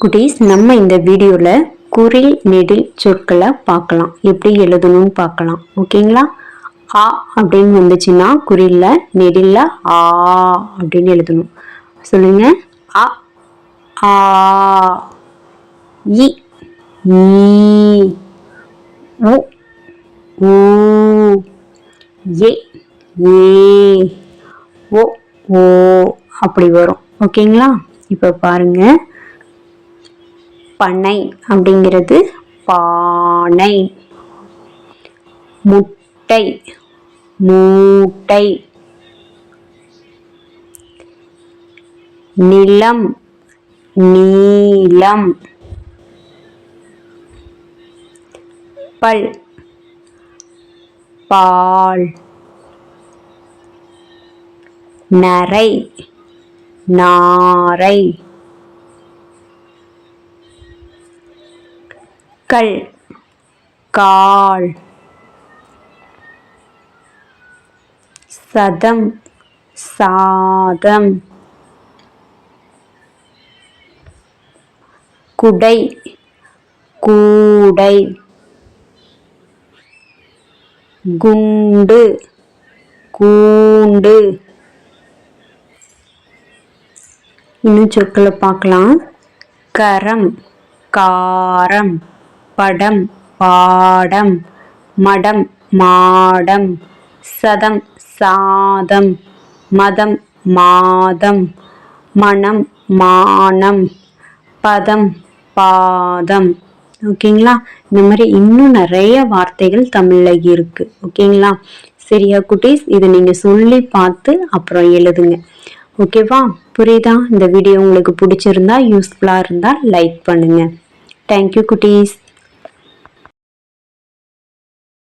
குட்டீஸ் நம்ம இந்த வீடியோவில் குரில் நெடில் சொற்களை பார்க்கலாம். எப்படி எழுதணும்னு பார்க்கலாம். ஓகேங்களா? ஆ அப்படின்னு வந்துச்சுன்னா குறில்ல நெடில்ல ஆ அப்படின்னு எழுதணும். சொல்லுங்க. அ ஆ இ உ ஊ ஏ ஏ ஓ ஓ அப்படி வரும். ஓகேங்களா? இப்போ பாருங்கள் பனை அப்படிங்கிறது பானை. முட்டை. மூட்டை. நிலம். நீலம் பல். பால். நரை. நாரை. கல் கால் சதம் சாதம் குடை கூடை குண்டு கூண்டு. இன்னும் சொற்களை பார்க்கலாம். கரம் காரம். படம் பாடம் மடம் மாடம் சதம் சாதம் மதம் மாதம் மனம் மானம் பதம் பாதம். ஓகேங்களா? இந்த மாதிரி இன்னும் நிறைய வார்த்தைகள் தமிழில் இருக்கு. ஓகேங்களா? சரியா குட்டீஸ்? இதை நீங்கள் சொல்லி பார்த்து அப்புறம் எழுதுங்க. ஓகேவா? புரியுதா? இந்த வீடியோ உங்களுக்கு பிடிச்சிருந்தா யூஸ்ஃபுல்லாக இருந்தால் லைக் பண்ணுங்கள் தேங்க்யூ குட்டீஸ்.